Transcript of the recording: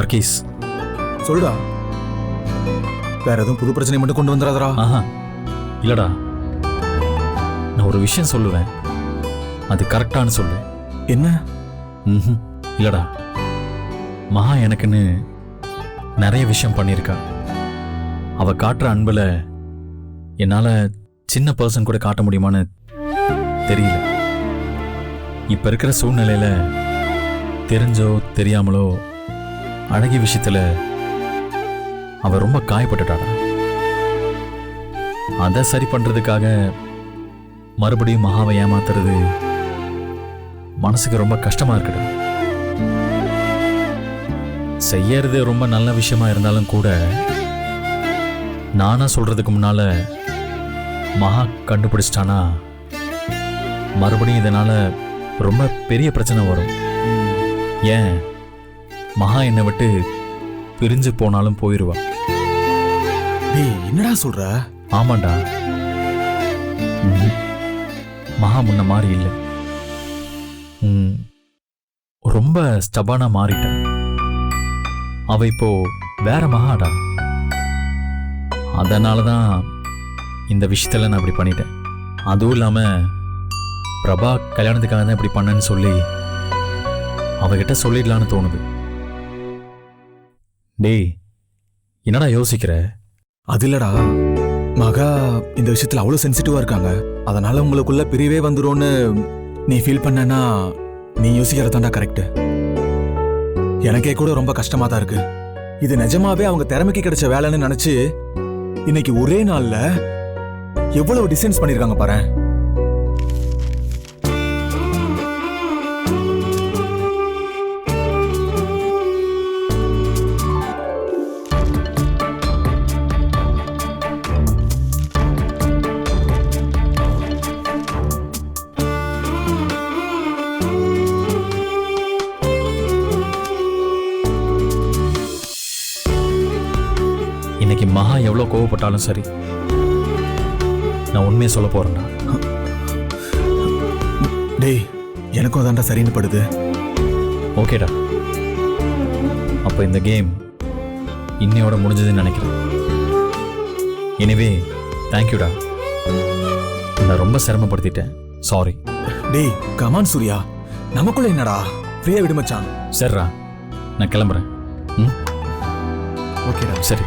வர்க்கீஸ் சொல்டா வேற எதுவும் புது பிரச்சனை மட்டும் கொண்டு வந்துடாதடா ஆஹா. இல்லடா. நான் ஒரு விஷயம் சொல்லுவேன். அது கரெக்டானு சொல்லு. என்ன? ம்ஹும். இல்லடா. மகா எனக்குன்னு நிறைய விஷயம் பண்ணியிருக்கா. அவ காட்டுற அன்புல என்னால சின்ன பர்சன் கூட காட்ட முடியுமான்னு தெரியல. இப்ப இருக்கிற சூழ்நிலையில தெரிஞ்சோ தெரியாமலோ அழகி விஷயத்துல அவ ரொம்ப காயப்பட்டுட்டாடா. அதை சரி பண்றதுக்காக மறுபடியும் மகாவை ஏமாத்துறது மனசுக்கு ரொம்ப கஷ்டமா இருக்குடா. செய்யறது ரொம்ப நல்ல விஷயமா இருந்தாலும் கூட நானா சொல்றதுக்கு முன்னால மகா கண்டுபிடிச்சிட்டானா? மறுபடியும் இதனால ரொம்ப பெரிய பிரச்சனை வரும். ஏன்? மகா என்னை விட்டு பிரிஞ்சு போனாலும் போயிடுவா டேய் என்னடா சொல்ற? ஆமாண்டா. மகா முன்ன மாதிரி இல்லை. ரொம்ப ஸ்டபானா மாறிட்டேன். அவ இப்போ வேற மகாடா. அதனால தான் இந்த விஷயத்துல நான் இப்படி பண்ணிட்டேன். அதுவும் இல்லாம பிரபா கல்யாணத்துக்காக தான் இப்படி பண்ணேன்னு சொல்லி அவகிட்ட சொல்லிடலான்னு தோணுது. டேய் என்னடா யோசிக்கிற? அது இல்லடா மகா இந்த விஷயத்துல அவ்வளோ சென்சிட்டிவா இருக்காங்க. அதனால உங்களுக்குள்ள பிரிவே வந்துரும்னு நீ ஃபீல் பண்ணனா நீ யோசிக்கிறதாண்டா கரெக்ட் எனக்கே கூட ரொம்ப கஷ்டமா தான் இருக்கு. இது நிஜமாவே அவங்க திறமைக்கு கிடைச்ச வேலைன்னு நினைச்சு இன்னைக்கு ஒரே நாள்ல எவ்வளவு டிசைன்ஸ் பண்ணிருக்காங்க பாரு இன்னைக்கு மகா எவ்வளோ கோவப்பட்டாலும் சரி நான் உண்மையை சொல்ல போறேன்டா. டேய் எனக்கும் அதான்டா சரின்னு படுது. ஓகேடா. அப்போ இந்த கேம் இன்னையோட முடிஞ்சதுன்னு நினைக்கிறேன். எனிவே தேங்க்யூடா நான் ரொம்ப சிரமப்படுத்திட்டேன். சாரி டேய் கமான் சூர்யா. நமக்குள்ள என்னடா? ஃப்ரீயா விடு மச்சான். சரிடா. நான் கிளம்புறேன். ம்? ஓகேடா. சரி.